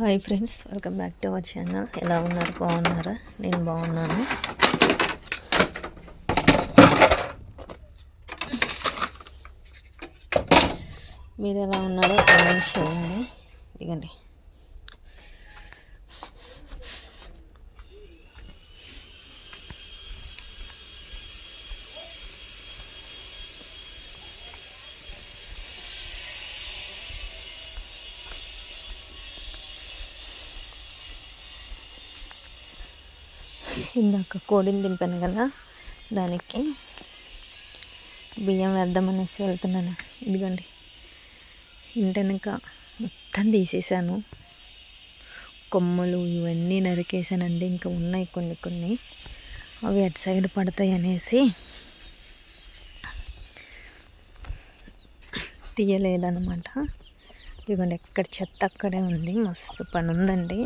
Hi friends welcome back to our channel ఎలా ఉన్నారు? బాగున్నారా? నేను బాగున్నాను. మీరు ఎలా ఉన్నారో కామెంట్ చేయండి. ఇదిగండి. ఇందాక కోడిని దింపాను కదా దానికి బియ్యం వేద్దామనేసి వెళ్తున్నాను. ఇదిగోండి. ఇంటెనక మొత్తం తీసేసాను కొమ్మలు ఇవన్నీ నరికేసానండి ఇంకా ఉన్నాయి కొన్ని కొన్ని. అవి అటు సైడ్ పడతాయి అనేసి తీయలేదన్నమాట. ఇదిగోండి ఎక్కడ చెత్త అక్కడే ఉంది. మస్తు పని ఉందండి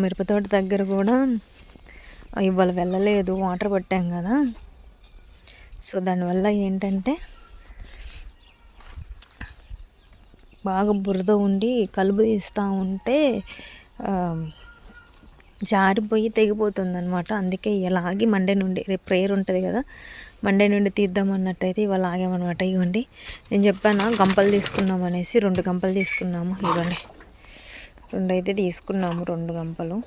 మిరపతోట దగ్గర కూడా ఇవాళ వెళ్ళలేదు వాటర్ పట్టాం కదా. సో దానివల్ల ఏంటంటే బాగా బురద ఉండి కలుపు తీస్తూ ఉంటే జారిపోయి తెగిపోతుంది అనమాట అందుకే ఇలాగి మండే నుండి రేపు ప్రేయర్ ఉంటుంది కదా మండే నుండి తీద్దాం అన్నట్టయితే ఇవాళ ఆగామన్నమాట. ఇవ్వండి నేను చెప్పాను గంపలు తీసుకున్నాం అనేసి రెండు గంపలు తీసుకున్నాము. ఇవ్వండి రెండు అయితే తీసుకున్నాము రెండు గంపలు.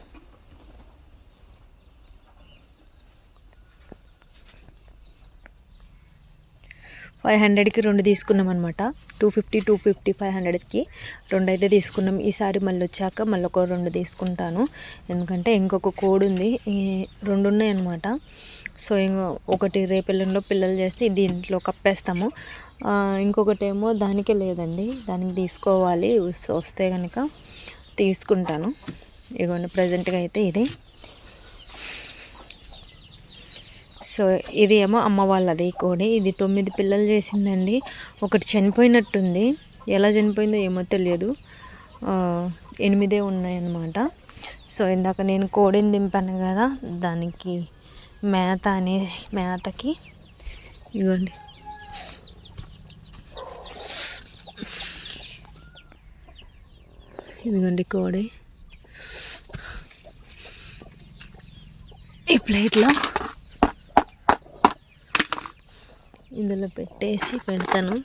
ఫైవ్ హండ్రెడ్కి రెండు తీసుకున్నాం అనమాట two fifty two fifty five హండ్రెడ్కి రెండు అయితే తీసుకున్నాం. ఈసారి మళ్ళీ వచ్చాక మళ్ళీ ఒక రెండు తీసుకుంటాను. ఎందుకంటే ఇంకొక కోడ్ ఉంది. రెండు ఉన్నాయన్నమాట. సో ఇంకో ఒకటి రేపెల్లంలో పిల్లలు చేస్తే దీంట్లో కప్పేస్తాము. ఇంకొకటి ఏమో దానికే లేదండి. దానికి తీసుకోవాలి. వస్తే కనుక తీసుకుంటాను. ఇదిగోండి ప్రజెంట్గా అయితే ఇది. సో ఇది ఏమో అమ్మ వాళ్ళది కోడి. ఇది తొమ్మిది పిల్లలు చేసిందండి. ఒకటి చనిపోయినట్టుంది. ఎలా చనిపోయిందో ఏమో తెలియదు. ఎనిమిదే ఉన్నాయన్నమాట. సో ఇందాక నేను కోడిని దింపాను కదా దానికి మేత అనే మేతకి ఇవ్వండి ఇదిగోండి కోడి. ఈ ప్లేట్లో ఇందులో పెట్టేసి పెడతాను.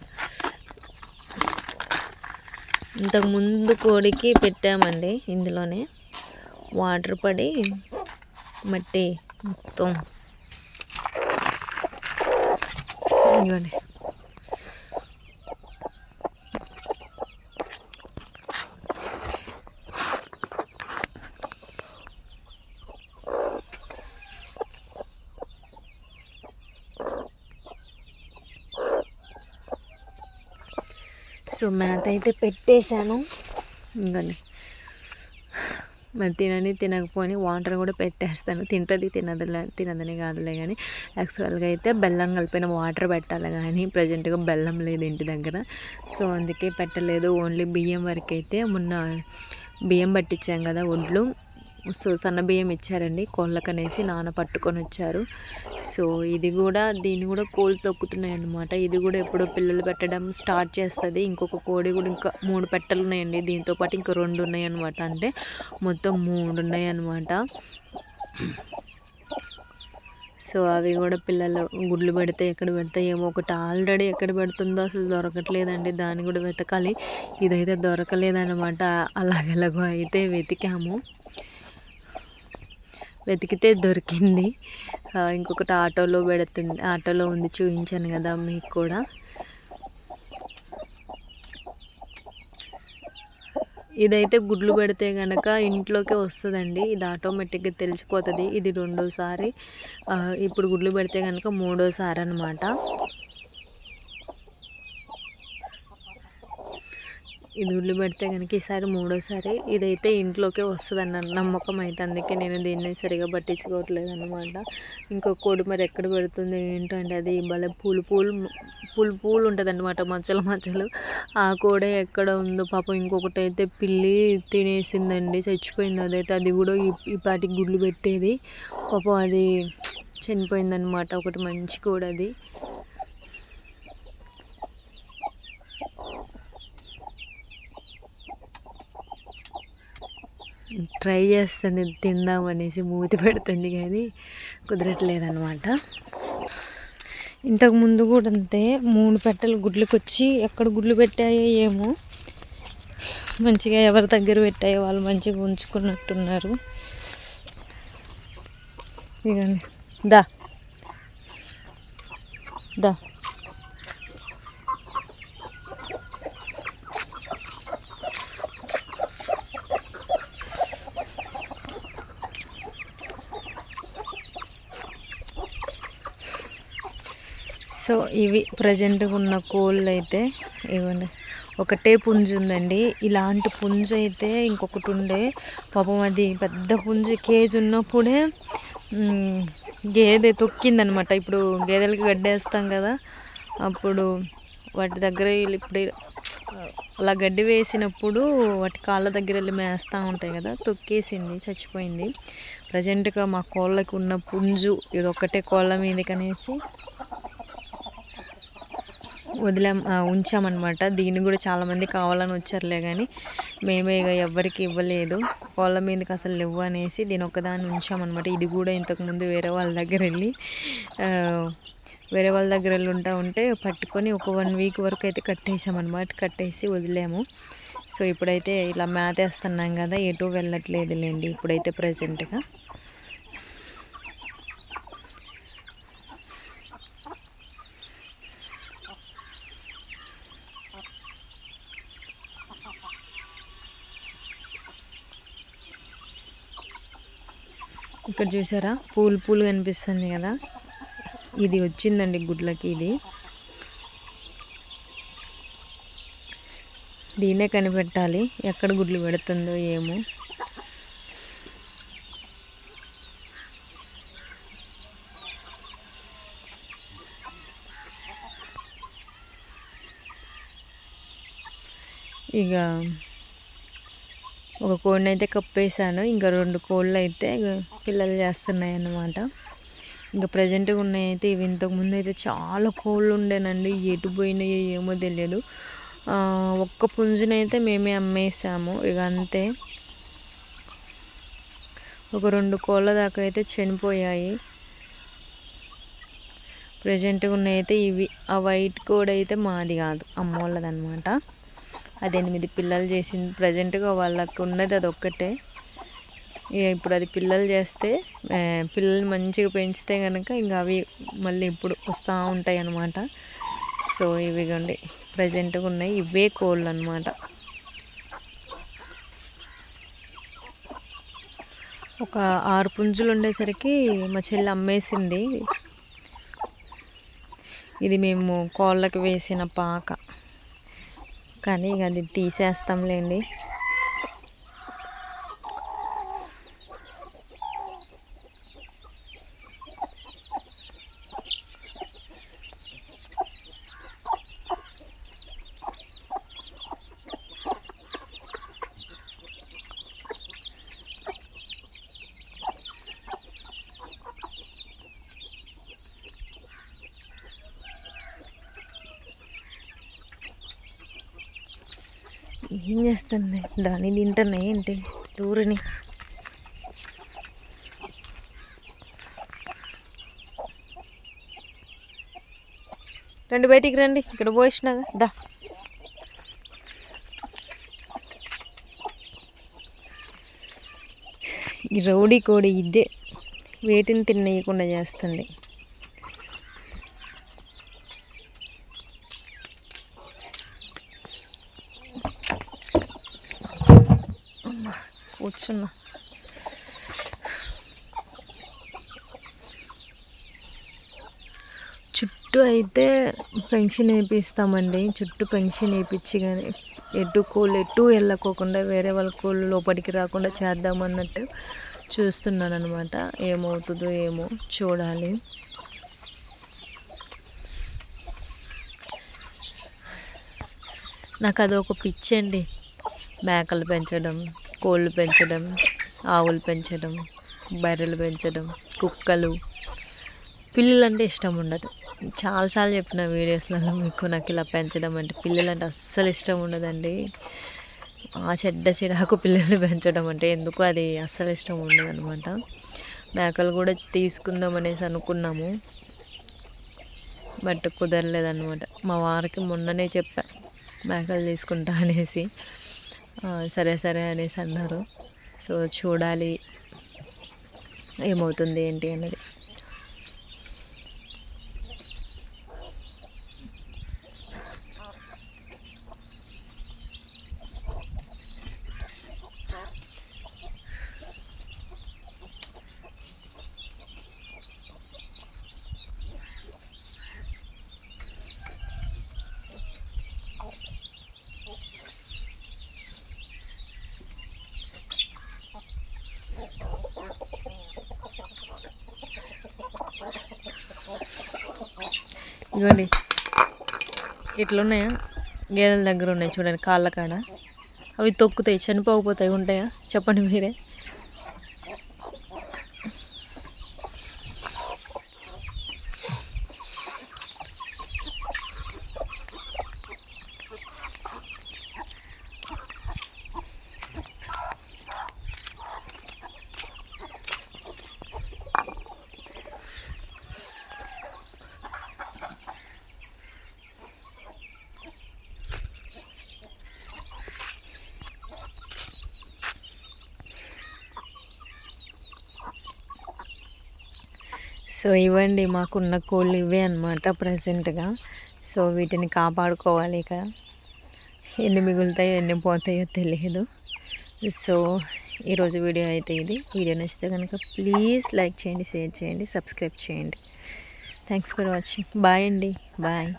ఇంతకుముందు కోడికి పెట్టామండి ఇందులోనే. వాటర్ పడి మట్టి మొత్తం. ఇవ్వండి సో మ్యాట్ అయితే పెట్టేశాను. ఇంకా మరి తినని తినకపోని వాటర్ కూడా పెట్టేస్తాను. తింటుంది తినదు తినదని కాదులే కానీ యాక్చువల్గా అయితే బెల్లం కలిపిన వాటర్ పెట్టాలి కానీ ప్రజెంట్గా బెల్లం లేదు ఇంటి దగ్గర. సో అందుకే పెట్టలేదు. ఓన్లీ బియ్యం వరకు అయితే మొన్న బియ్యం పట్టించాం కదా ఒడ్లు. సో సన్న బియ్యం ఇచ్చారండి. కోళ్ళకనేసి నాన్న పట్టుకొని వచ్చారు సో ఇది కూడా దీన్ని కూడా కోళ్ళు తొక్కుతున్నాయి అన్నమాట ఇది కూడా ఎప్పుడో పిల్లలు పెట్టడం స్టార్ట్ చేస్తుంది. ఇంకొక కోడి కూడా ఇంకా మూడు పెట్టలు ఉన్నాయండి దీంతో పాటు ఇంకా రెండు ఉన్నాయి అనమాట అంటే మొత్తం మూడు ఉన్నాయి అనమాట సో అవి కూడా పిల్లలు గుడ్లు పెడితే ఎక్కడ పెడితే ఏమో ఒకటి ఆల్రెడీ ఎక్కడ పెడుతుందో అసలు దొరకట్లేదండి. దాన్ని కూడా వెతకాలి. ఇదైతే దొరకలేదన్నమాట. అలాగెలాగో అయితే వెతికాము. వెతికితే దొరికింది. ఇంకొకటి ఆటోలో పెడుతుంది ఆటోలో ఉంది చూపించాను కదా మీకు కూడా. ఇదైతే గుడ్లు పెడితే కనుక ఇంట్లోకే వస్తుందండి. ఇది ఆటోమేటిక్గా తెలిసిపోతుంది. ఇది రెండోసారి. ఇప్పుడు గుడ్లు పెడితే కనుక మూడోసారి అనమాట ఇది ఉల్లి పెడితే కనుక ఈసారి మూడోసారి ఇదైతే ఇంట్లోకే వస్తుంది అన్న నమ్మకం అయితే. అందుకే నేను దీన్ని సరిగా పట్టించుకోవట్లేదు అనమాట ఇంకో కోడి మరి ఎక్కడ పెడుతుంది ఏంటంటే అది భలే పూలు పూలు పూలు పూలు ఉంటుంది అనమాట మచ్చలు మచ్చలు. ఆ కోడ ఎక్కడ ఉందో పాపం ఇంకొకటి అయితే పిల్లి తినేసిందండి చచ్చిపోయింది అదైతే. అది కూడా ఈ పాటికి గుడ్లు పెట్టేది. పాపం అది చనిపోయిందనమాట ఒకటి మంచి కోడి అది ట్రై చేస్తుంది తిందాం అనేసి మూతి పెడుతుంది కానీ కుదరట్లేదనమాట ఇంతకు ముందు కూడా అంతే మూడు పెట్టలు గుడ్లకు వచ్చి ఎక్కడ గుడ్లు పెట్టాయో ఏమో మంచిగా ఎవరి దగ్గర పెట్టాయో వాళ్ళు మంచిగా ఉంచుకున్నట్టున్నారు. ఇదండి దా. దా. సో ఇవి ప్రజెంట్గా ఉన్న కోళ్ళు అయితే ఇవ్వండి. ఒకటే పుంజు ఉందండి. ఇలాంటి పుంజు అయితే ఇంకొకటి ఉండే. పాపం అది పెద్ద పుంజు కేజీ ఉన్నప్పుడే గేదె తొక్కిందనమాట. ఇప్పుడు గేదెలకి గడ్డేస్తాం కదా. అప్పుడు వాటి దగ్గర ఇప్పుడు అలా గడ్డి వేసినప్పుడు వాటి కాళ్ళ దగ్గర వెళ్ళి మేస్తూ ఉంటాయి కదా. తొక్కేసింది చచ్చిపోయింది. ప్రజెంట్గా మా కోళ్ళకి ఉన్న పుంజు ఇది ఒక్కటే కోళ్ళ మీదకి అనేసి వదిలాం ఉంచామన్నమాట. దీన్ని కూడా చాలామంది కావాలని వచ్చారులే కానీ మేమే ఇక ఎవరికి ఇవ్వలేదు. కోళ్ళ మీదకి అసలు ఇవ్వు అనేసి దీని ఒక్కదాన్ని ఉంచామన్నమాట. ఇది కూడా ఇంతకుముందు వేరే వాళ్ళ దగ్గర వెళ్ళి వేరే వాళ్ళ దగ్గర వెళ్ళి ఉంటా ఉంటే పట్టుకొని ఒక వన్ వీక్ వరకు అయితే కట్టేసామన్నమాట కట్టేసి వదిలాము. సో ఇప్పుడైతే ఇలా మేతేస్తున్నాం కదా ఎటు వెళ్ళట్లేదులేండి ఇప్పుడైతే ప్రజెంట్గా ఇక్కడ చూసారా? పూలు పూలు కనిపిస్తుంది కదా? ఇది వచ్చిందండి గుడ్లకి ఇది. దీన్నే కనిపెట్టాలి. ఎక్కడ గుడ్లు పెడుతుందో ఏమో. ఇక ఒక కోడిని అయితే కప్పేసాను ఇంకా రెండు కోళ్ళు అయితే పిల్లలు చేస్తున్నాయి అన్నమాట ఇంకా ప్రజెంట్గా ఉన్నాయైతే అయితే ఇవి ఇంతకుముందు అయితే చాలా కోళ్ళు ఉండేనండి. ఎటు పోయినాయో ఏమో తెలియదు. ఒక్క పుంజునైతే మేమే అమ్మేసాము. ఇక అంతే. ఒక రెండు కోళ్ళ దాకా అయితే చనిపోయాయి. ప్రజెంట్గా ఉన్నాయైతే అయితే ఇవి. ఆ వైట్ కోడ్ అయితే మాది కాదు అమ్మోళ్ళదన్నమాట. అది ఎనిమిది పిల్లలు చేసింది. ప్రజెంట్గా వాళ్ళకు ఉన్నది అది ఒక్కటే ఇప్పుడు అది పిల్లలు చేస్తే పిల్లల్ని మంచిగా పెంచితే కనుక ఇంకా అవి మళ్ళీ ఇప్పుడు వస్తూ ఉంటాయి అన్నమాట. సో ఇవిగండి ప్రజెంట్గా ఉన్నాయి. ఇవే కోళ్ళు అనమాట ఒక ఆరు పుంజులు ఉండేసరికి మా చెల్లి అమ్మేసింది. ఇది మేము కోళ్ళకి వేసిన పాక. కానీ అది తీసేస్తాంలేండి. ఏం చేస్తున్నాయి దాన్ని తింటున్నాయి ఏంటి? దూరని. రండి బయటికి రండి. ఇక్కడ పోసినాగా దా. ఈ రౌడీ కోడి ఇదే. వేటిని తినేయకుండా చేస్తుంది. కూర్చున్నా. చుట్టూ అయితే పెన్షన్ వేపిస్తామండి. చుట్టూ పెన్షన్ వేయించి కానీ ఎటు కోళ్ళు ఎటు వెళ్ళకోకుండా వేరే వాళ్ళ కోళ్ళు లోపలికి రాకుండా చేద్దామన్నట్టు చూస్తున్నాను అనమాట ఏమవుతుందో ఏమో చూడాలి. నాకు అదొక పిచ్చి అండి మేకలు పెంచడం కోళ్ళు పెంచడం ఆవులు పెంచడం బర్రెలు పెంచడం కుక్కలు. పిల్లలు అంటే ఇష్టం ఉండదు. చాలాసార్లు చెప్పిన వీడియోస్లలో మీకు నాకు ఇలా పెంచడం అంటే పిల్లలు అంటే అస్సలు ఇష్టం ఉండదండి. ఆ చెడ్డ చిరాకు పిల్లల్ని పెంచడం అంటే ఎందుకు అది అస్సలు ఇష్టం ఉండదు అనమాట మేకలు కూడా తీసుకుందాం అనేసి అనుకున్నాము. బట్ కుదరలేదనమాట మా వారికి మొన్ననే చెప్పా మేకలు తీసుకుంటా అనేసి. సరే సరే అనేసి అన్నారు. సో చూడాలి ఏమవుతుంది ఏంటి అన్నది. ఇదిగోండి. ఇట్లున్నాయా? గేదెల దగ్గర ఉన్నాయి చూడండి కాళ్ళ కాడ. అవి తొక్కుతాయి చనిపోకపోతాయి ఉంటాయా? చెప్పండి మీరే. సో ఇవ్వండి మాకున్న కోళ్ళు ఇవే అనమాట ప్రజెంట్గా సో వీటిని కాపాడుకోవాలి ఇక. ఎన్ని మిగులుతాయో ఎన్ని పోతాయో తెలియదు సో ఈరోజు వీడియో అయితే ఇది. వీడియో నచ్చితే కనుక ప్లీజ్ లైక్ చేయండి షేర్ చేయండి సబ్స్క్రైబ్ చేయండి. Thanks for watching. బాయ్ అండి. బాయ్.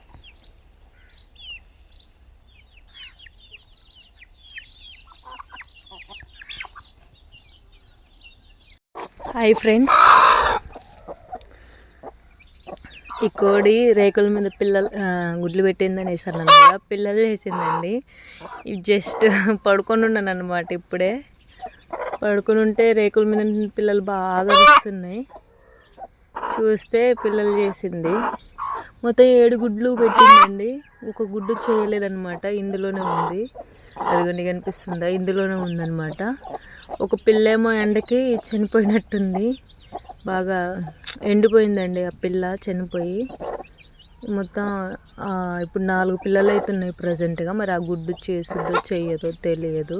Hi friends. ఈ కోడి రేకుల మీద పిల్లలు గుడ్లు పెట్టిందని వేసాను కదా పిల్లలు వేసిందండి. ఇది జస్ట్ పడుకొని ఉన్నాను అనమాట ఇప్పుడే. పడుకొని ఉంటే రేకుల మీద పిల్లలు బాగా వస్తున్నాయి చూస్తే పిల్లలు చేసింది. మొత్తం ఏడు గుడ్లు పెట్టిందండి. ఒక గుడ్డు చేయలేదన్నమాట. ఇందులోనే ఉంది. అదిగోండి కనిపిస్తుందా? ఇందులోనే ఉందన్నమాట. ఒక పిల్లేమో ఎండకి చనిపోయినట్టుంది. బాగా ఎండిపోయిందండి ఆ పిల్ల చనిపోయి. మొత్తం ఇప్పుడు నాలుగు పిల్లలు అవుతున్నాయి ప్రజెంట్గా. మరి ఆ గుడ్డు చేసుద్దో చేయదో తెలియదు.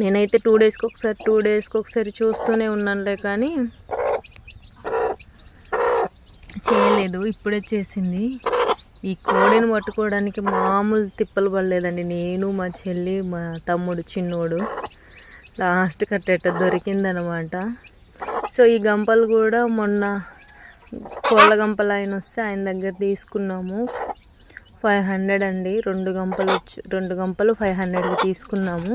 నేనైతే టూ డేస్కి ఒకసారి టూ డేస్కి ఒకసారి చూస్తూనే ఉన్నానులే కానీ చేయలేదు. ఇప్పుడే చేసింది. ఈ కోడిని పట్టుకోవడానికి మామూలు తిప్పలు పడలేదండి. నేను మా చెల్లి మా తమ్ముడు చిన్నోడు. లాస్ట్ కట్టేట దొరికిందనమాట. సో ఈ గంపలు కూడా మొన్న కోళ్ళ గంపలు ఆయన వస్తే ఆయన దగ్గర తీసుకున్నాము. ఫైవ్ హండ్రెడ్ అండి. రెండు గంపలు వచ్చి రెండు గంపలు ఫైవ్ హండ్రెడ్కి తీసుకున్నాము.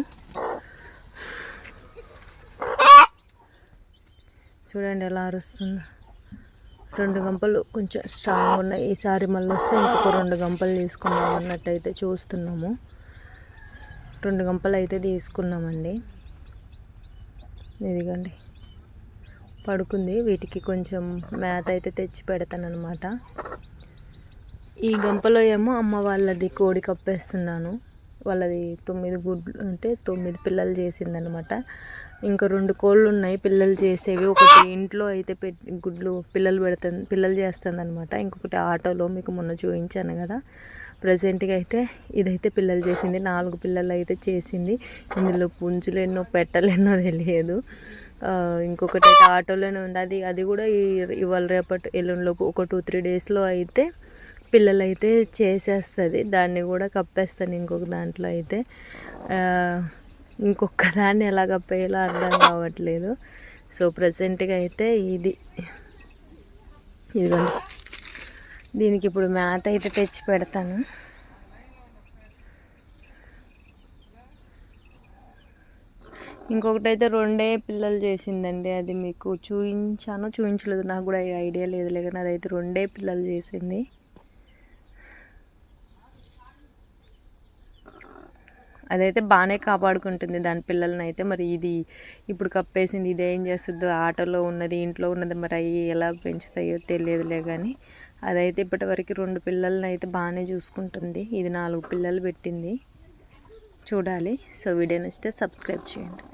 చూడండి ఎలా అరుస్తుందో. రెండు గంపలు కొంచెం స్ట్రాంగ్ ఉన్నాయి. ఈసారి మళ్ళీ వస్తే ఇంకొక రెండు గంపలు తీసుకున్నాం అన్నట్టయితే చూస్తున్నాము. రెండు గంపలు అయితే తీసుకున్నామండి. ఇదిగండి. పడుకుంది. వీటికి కొంచెం మేత అయితే తెచ్చి పెడతానమాట ఈ గంపలో ఏమో అమ్మ వాళ్ళది కోడి కప్పేస్తున్నాను. వాళ్ళది తొమ్మిది గుడ్లు అంటే తొమ్మిది పిల్లలు చేసిందనమాట ఇంకా రెండు కోళ్ళు ఉన్నాయి. పిల్లలు చేసేవి. ఒకటి ఇంట్లో అయితే పెట్టి గుడ్లు పిల్లలు పెడుతుంది పిల్లలు చేస్తుందనమాట ఇంకొకటి ఆటోలో మీకు మొన్న చూపించాను కదా. ప్రజెంట్గా అయితే ఇదైతే పిల్లలు చేసింది. నాలుగు పిల్లలు అయితే చేసింది. ఇందులో పుంజులు ఎన్నో పెట్టలు ఎన్నో తెలియదు. ఇంకొకటి అయితే ఆటోలోనే ఉంది. అది అది కూడా ఇవాళ రేపటి ఎల్లుండిలోపు ఒక టూ త్రీ డేస్లో అయితే పిల్లలు అయితే చేసేస్తుంది. దాన్ని కూడా కప్పేస్తాను ఇంకొక దాంట్లో అయితే. ఇంకొక దాన్ని ఎలా కప్పేయాలో అర్థం కావట్లేదు. సో ప్రజెంట్గా అయితే ఇది. ఇదిగోండి. దీనికి ఇప్పుడు మేత అయితే తెచ్చి పెడతాను. ఇంకొకటి అయితే రెండే పిల్లలు చేసిందండి. అది మీకు చూపించాను చూపించలేదు నాకు కూడా ఐడియా లేదులే కానీ అదైతే రెండే పిల్లలు చేసింది. అదైతే బాగానే కాపాడుకుంటుంది దాని పిల్లల్ని అయితే మరి ఇది ఇప్పుడు కప్పేసింది ఇది ఏం చేస్తుందో ఆటోలో ఉన్నది ఇంట్లో ఉన్నది మరి అవి ఎలా పెంచుతాయో తెలియదులే కానీ అదైతే ఇప్పటివరకు రెండు పిల్లల్ని అయితే బాగానే చూసుకుంటుంది. ఇది నాలుగు పిల్లలు పెట్టింది. చూడాలి. సో వీడియో నచ్చితే సబ్స్క్రైబ్ చేయండి.